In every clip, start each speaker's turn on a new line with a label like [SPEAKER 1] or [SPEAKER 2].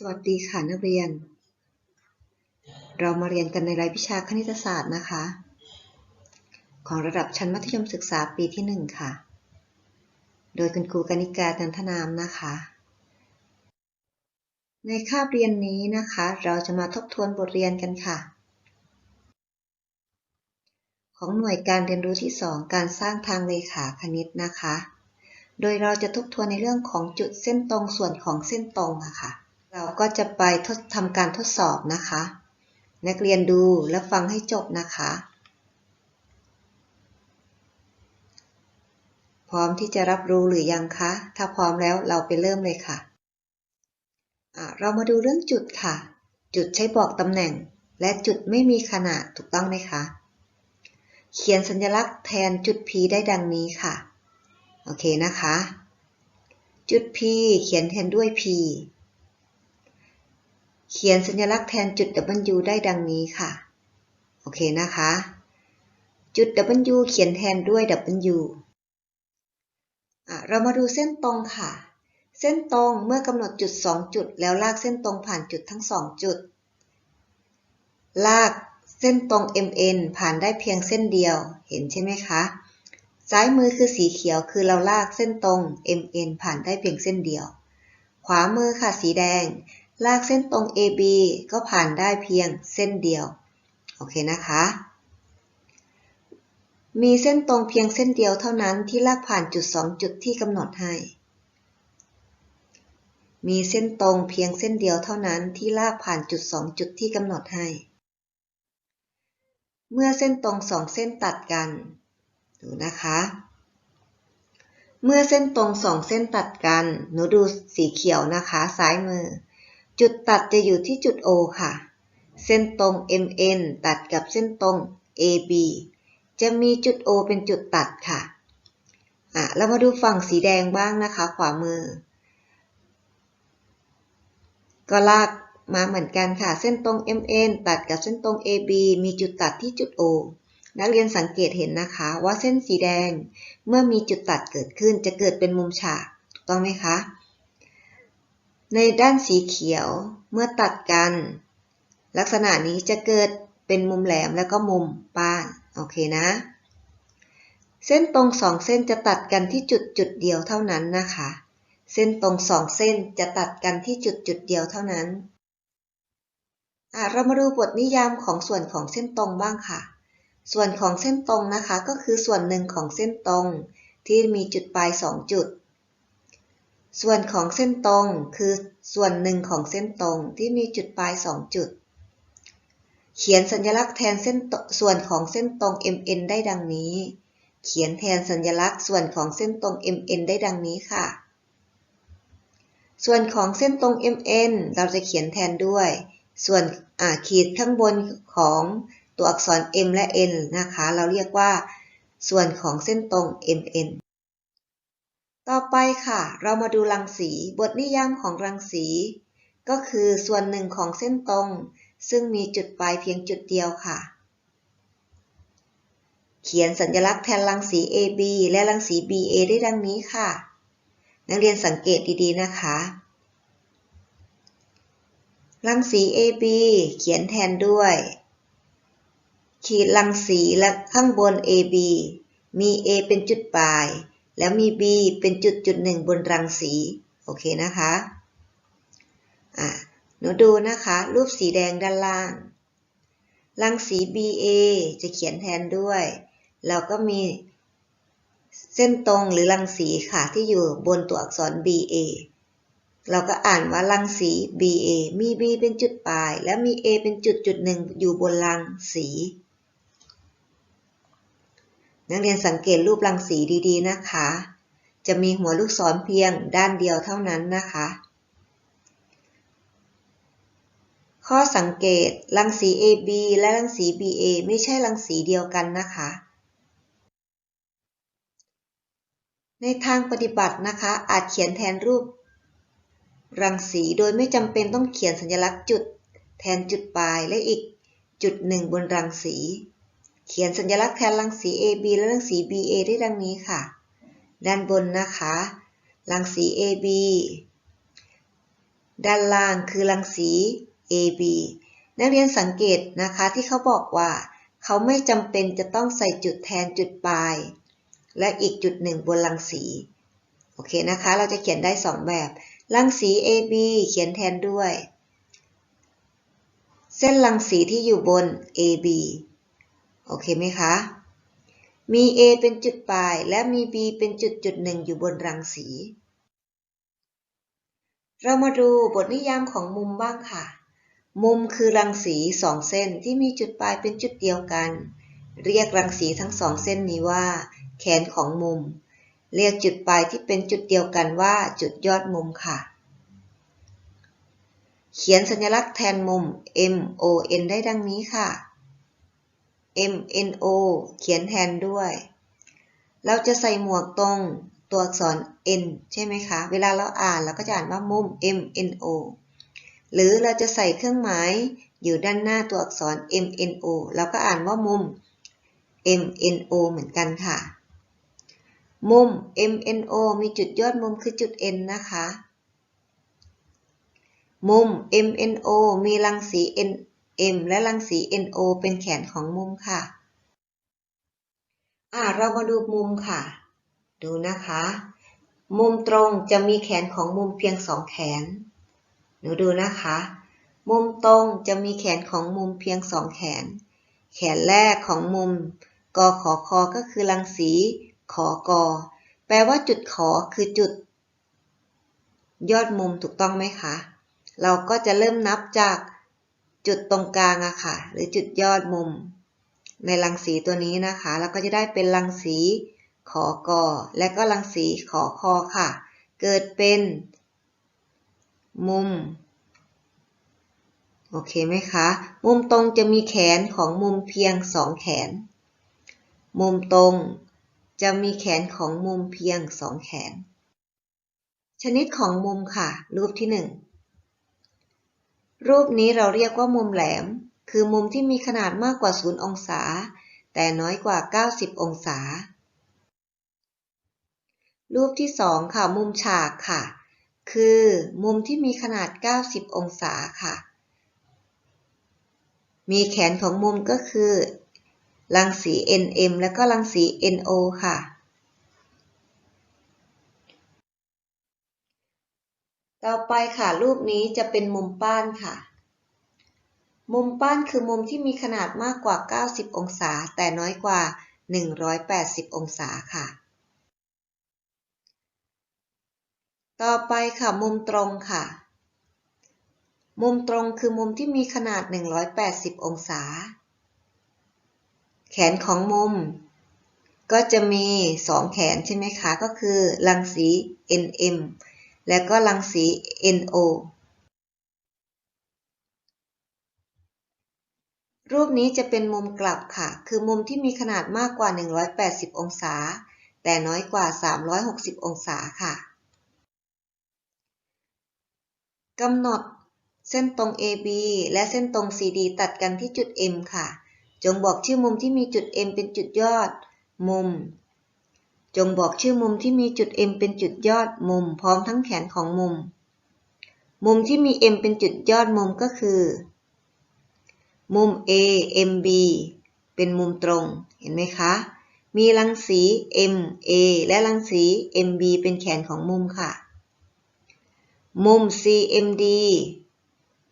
[SPEAKER 1] สวัสดีค่ะนักเรียน เรามาเรียนกันในรายวิชาคณิตศาสตร์นะคะ ของระดับชั้นมัธยมศึกษาปีที่ 1 ค่ะ โดยคุณครูกนิกาจันทนามนะคะ ในคาบเรียนนี้นะคะ เราจะมาทบทวนบทเรียนกันค่ะ ของหน่วยการเรียนรู้ที่ 2 การสร้างทางเลขาคณิตนะคะ โดยเราจะทบทวนในเรื่องของจุดเส้นตรงส่วนของเส้นตรงะค่ะ เราก็จะไปทำการทดสอบนะคะ นักเรียนดูและฟังให้จบนะคะ พร้อมที่จะรับรู้หรือยังคะ ถ้าพร้อมแล้วเราไปเริ่มเลยค่ะะเรามาดูเรื่องจุดค่ะ จุดใช้บอกตำแหน่ง และจุดไม่มีขนาดถูกต้องไหมคะ เขียนสัญลักษณ์แทนจุด P ได้ดังนี้ค่ะ โอเคนะคะ จุด P เขียนแทนด้วย P เขียนสัญลักษณ์แทนจุด W ได้ดังนี้ค่ะ โอเคนะคะ จุด W เขียนแทนด้วย W อะเรามาดูเส้นตรงค่ะ เส้นตรงเมื่อกำหนดจุด 2 จุด แล้วลากเส้นตรงผ่านจุดทั้ง 2 จุด ลากเส้นตรง MN ผ่านได้เพียงเส้นเดียว เห็นใช่ไหมคะ ซ้ายมือคือสีเขียวคือเราลากเส้นตรง MN ผ่านได้เพียงเส้นเดียว ขวามือค่ะสีแดง ลากเส้นตรง AB ก็ผ่านได้เพียงเส้นเดียว โอเคนะคะ มีเส้นตรงเพียงเส้นเดียวเท่านั้นที่ลากผ่านจุด 2 จุดที่กำหนดให้ มีเส้นตรงเพียงเส้นเดียวเท่านั้นที่ลากผ่านจุด 2 จุดที่กำหนดให้ เมื่อเส้นตรงสองเส้นตัดกัน ดูนะคะ เมื่อเส้นตรงสองเส้นตัดกัน หนูดูสีเขียวนะคะ ซ้ายมือ จุดตัดจะอยู่ที่จุด O ค่ะ เส้นตรง MN ตัดกับเส้นตรง AB จะมีจุด O เป็นจุดตัดค่ะอะเรามาดูฝั่งสีแดงบ้างนะคะ ขวามือ ก็ลากมาเหมือนกันค่ะ เส้นตรง MN ตัดกับเส้นตรง AB มีจุดตัดที่จุด O นักเรียนสังเกตเห็นนะคะว่าเส้นสีแดงเมื่อมีจุดตัดเกิดขึ้นจะเกิดเป็นมุมฉากถูกต้องไหมคะ ในด้านสีเขียวเมื่อตัดกัน ลักษณะนี้จะเกิดเป็นมุมแหลมแล้วก็มุมป้าน โอเคนะ เส้นตรงสองเส้นจะตัดกันที่จุดจุดเดียวเท่านั้นนะคะ เส้นตรงสองเส้นจะตัดกันที่จุดจุดเดียวเท่านั้นเรามาดูบทนิยามของส่วนของเส้นตรงบ้างค่ะ ส่วนของเส้นตรงนะคะ ก็คือส่วนหนึ่งของเส้นตรงที่มีจุดปลายสองจุด ส่วนของเส้นตรงคือส่วนหนึ่งของเส้นตรงที่มีจุดปลายสองจุด เขียนสัญลักษณ์แทนเส้นส่วนของเส้นตรง MN ได้ดังนี้ เขียนแทนสัญลักษณ์ส่วนของเส้นตรง MN ได้ดังนี้ค่ะ ส่วนของเส้นตรง MN เราจะเขียนแทนด้วย ส่วนขีดข้างบนของตัวอักษร M และ N นะคะ เราเรียกว่า ส่วนของเส้นตรง MN ต่อไปค่ะ เรามาดูรังสี บทนิยามของรังสี ก็คือส่วนหนึ่งของเส้นตรง ซึ่งมีจุดปลายเพียงจุดเดียวค่ะ เขียนสัญลักษณ์แทนรังสี AB และรังสี BA ได้ดังนี้ค่ะ นักเรียนสังเกตดีๆนะคะ รังสี AB เขียนแทนด้วย ขีดรังสีและข้างบน AB มี A เป็นจุดปลาย แล้วมี B เป็นจุดจุดหนึ่งบนรังสี โอเคนะคะ อะหนูดูนะคะ รูปสีแดงด้านล่าง รังสี BA จะเขียนแทนด้วย เราก็มีเส้นตรงหรือรังสีค่ะที่อยู่บนตัวอักษร BA เราก็อ่านว่ารังสี BA มี B เป็นจุดปลาย แล้วมี A เป็นจุดจุดหนึ่งอยู่บนรังสี นักเรียนสังเกตรูปรังสีดีๆนะคะ จะมีหัวลูกศรเพียงด้านเดียวเท่านั้นนะคะ ข้อสังเกตรังสี AB และรังสี BA ไม่ใช่รังสีเดียวกันนะคะ ในทางปฏิบัตินะคะ อาจเขียนแทนรูป รังสีโดยไม่จำเป็นต้องเขียนสัญลักษณ์จุด แทนจุดปลายและอีกจุดหนึ่งบนรังสี เขียนสัญลักษณ์แทนรังสี AB และรังสี BA ได้ดังนี้ค่ะ ด้านบนนะคะ รังสี AB ด้านล่างคือรังสี AB นักเรียนสังเกตนะคะที่เขาบอกว่า เขาไม่จำเป็นจะต้องใส่จุดแทนจุดปลาย และอีกจุดหนึ่งบนรังสี โอเคนะคะ เราจะเขียนได้ 2 แบบ รังสี AB เขียนแทนด้วย เส้นรังสีที่อยู่บน AB โอเคไหมคะ มี A เป็นจุดปลาย และมี B เป็นจุดจุดหนึ่งอยู่บนรังสี เรามาดูบทนิยามของมุมบ้างค่ะ มุมคือรังสีสองเส้นที่มีจุดปลายเป็นจุดเดียวกัน เรียกรังสีทั้งสองเส้นนี้ว่า แขนของมุม เรียกจุดปลายที่เป็นจุดเดียวกันว่าจุดยอดมุมค่ะเขียนสัญลักษณ์แทนมุม M O N ได้ดังนี้ค่ะ M N O เขียนแทนด้วย เราจะใส่หมวกตรงตัวอักษร N ใช่ไหมคะ เวลาเราอ่านเราก็จะอ่านว่ามุม M N O หรือเราจะใส่เครื่องหมายอยู่ด้านหน้าตัวอักษร M N O เราก็อ่านว่ามุม M N O เหมือนกันค่ะ มุม M N O มีจุดยอดมุมคือจุด N นะคะ มุม M N O มีรังสี N M และรังสี NO เป็นแขนของมุมค่ะ อ่าเรามาดูมุมค่ะ ดูนะคะ มุมตรงจะมีแขนของมุมเพียงสองแขน หนูดูนะคะ มุมตรงจะมีแขนของมุมเพียงสองแขน แขนแรกของมุมกขอคอก็คือรังสีขอกอแปลว่าจุดขอคือจุด ยอดมุมถูกต้องไหมคะ เราก็จะเริ่มนับจาก จุดตรงกลางอะค่ะ หรือจุดยอดมุม ในรังสีตัวนี้นะคะแล้วก็จะได้เป็นรังสีขอกอและก็รังสีขอคอค่ะ เกิดเป็น มุม โอเคไหมคะ มุมตรงจะมีแขนของมุมเพียงสองแขน มุมตรงจะมีแขนของมุมเพียงสองแขน ชนิดของมุมค่ะ รูปที่หนึ่ง รูปนี้เราเรียกว่ามุมแหลม คือมุมที่มีขนาดมากกว่า 0 องศา แต่น้อยกว่า 90 องศา รูปที่ 2 ค่ะ มุมฉากค่ะ คือมุมที่มีขนาด 90 องศาค่ะ มีแขนของมุมก็คือรังสี NM และก็รังสี NO ค่ะ ต่อไปค่ะรูปนี้จะเป็นมุมป้านค่ะ มุมป้านคือมุมที่มีขนาดมากกว่า 90 องศา แต่น้อยกว่า 180 องศาค่ะ ต่อไปค่ะมุมตรงค่ะ มุมตรงคือมุมที่มีขนาด 180 องศา แขนของมุมก็จะมี 2 แขนใช่ไหมคะ ก็คือรังสี NM และก็รังสี NO รูปนี้จะเป็นมุมกลับค่ะ คือมุมที่มีขนาดมากกว่า 180 องศา แต่น้อยกว่า 360 องศาค่ะกำหนดเส้นตรง AB และเส้นตรง CD ตัดกันที่จุด M ค่ะ จงบอกชื่อมุมที่มีจุด M เป็นจุดยอด มุม จงบอกชื่อมุมที่มีจุด M เป็นจุดยอดมุม พร้อมทั้งแขนของมุม มุมที่มี M เป็นจุดยอดมุมก็คือ มุม A MB เป็นมุมตรง เห็นไหมคะ มีรังสี MA และรังสี MB เป็นแขนของมุมค่ะ มุม CMD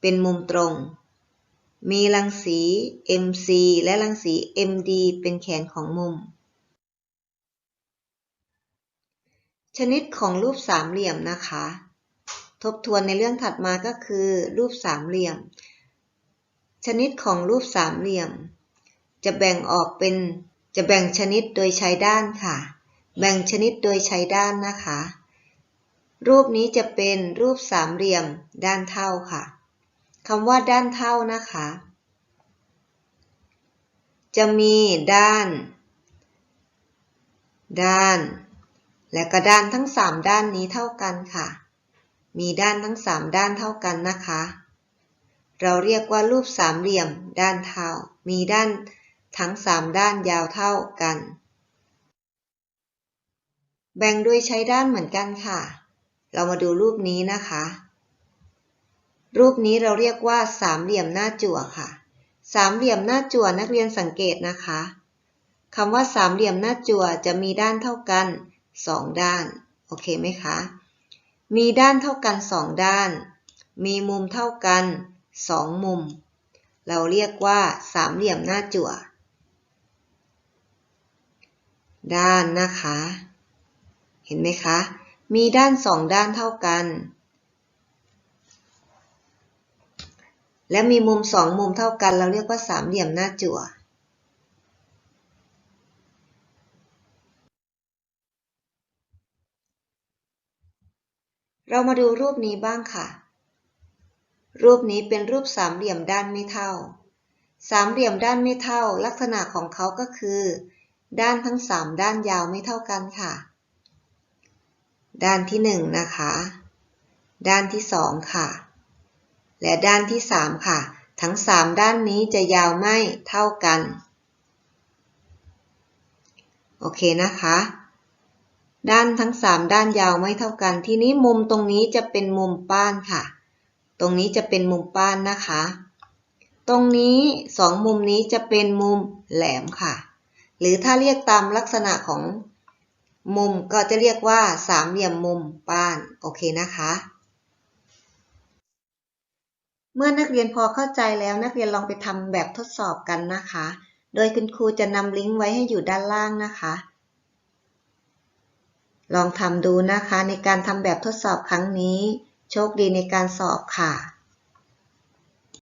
[SPEAKER 1] เป็นมุมตรง มีรังสี MC และรังสี MD เป็นแขนของมุม ชนิดของรูปสามเหลี่ยมนะคะ ทบทวนในเรื่องถัดมาก็คือ รูปสามเหลี่ยม ชนิดของรูปสามเหลี่ยม จะแบ่งออกเป็นจะแบ่งชนิดโดยใช้ด้านค่ะ แบ่งชนิดโดยใช้ด้านนะคะ รูปนี้จะเป็นรูปสามเหลี่ยมด้านเท่าค่ะคำว่าด้านเท่านะคะ จะมีด้าน ด้าน และก็ด้านทั้ง 3 ด้านนี้เท่ากันค่ะ มีด้านทั้ง 3 ด้านเท่ากันนะคะ เราเรียกว่ารูปสามเหลี่ยม ด้านเท่า มีด้านทั้ง 3 ด้านยาวเท่ากัน แบ่งด้วยใช้ด้านเหมือนกันค่ะ เรามาดูรูปนี้นะคะ รูปนี้เราเรียกว่าสามเหลี่ยมหน้าจั่วค่ะ สามเหลี่ยมหน้าจั่วนักเรียนสังเกตนะคะคำว่าสามเหลี่ยมหน้าจั่วจะมีด้านเท่ากัน สองด้าน โอเคไหมคะ มีด้านเท่ากันสองด้าน มีมุมเท่ากันสองมุม เราเรียกว่าสามเหลี่ยมหน้าจั่ว ด้านนะคะ เห็นไหมคะ มีด้านสองด้านเท่ากัน และมีมุมสองมุมเท่ากัน เราเรียกว่าสามเหลี่ยมหน้าจั่ว เรามาดูรูปนี้บ้างค่ะ รูปนี้เป็นรูปสามเหลี่ยมด้านไม่เท่า สามเหลี่ยมด้านไม่เท่า ลักษณะของเขาก็คือ ด้านทั้งสามด้านยาวไม่เท่ากันค่ะ ด้านที่หนึ่งนะคะ ด้านที่สองค่ะ และด้านที่สามค่ะ ทั้งสามด้านนี้จะยาวไม่เท่ากัน โอเคนะคะ ด้านทั้งสามด้านยาวไม่เท่ากัน ทีนี้มุมตรงนี้จะเป็นมุมป้านค่ะ ตรงนี้จะเป็นมุมป้านนะคะ ตรงนี้สองมุมนี้จะเป็นมุมแหลมค่ะ หรือถ้าเรียกตามลักษณะของมุมก็จะเรียกว่าสามเหลี่ยมมุมป้าน โอเคนะคะ เมื่อนักเรียนพอเข้าใจแล้วนักเรียนลองไปทำแบบทดสอบกันนะคะ โดยคุณครูจะนำลิงก์ไว้ให้อยู่ด้านล่างนะคะ ลองทำดูนะคะในการทำแบบทดสอบครั้งนี้ โชคดีในการสอบค่ะ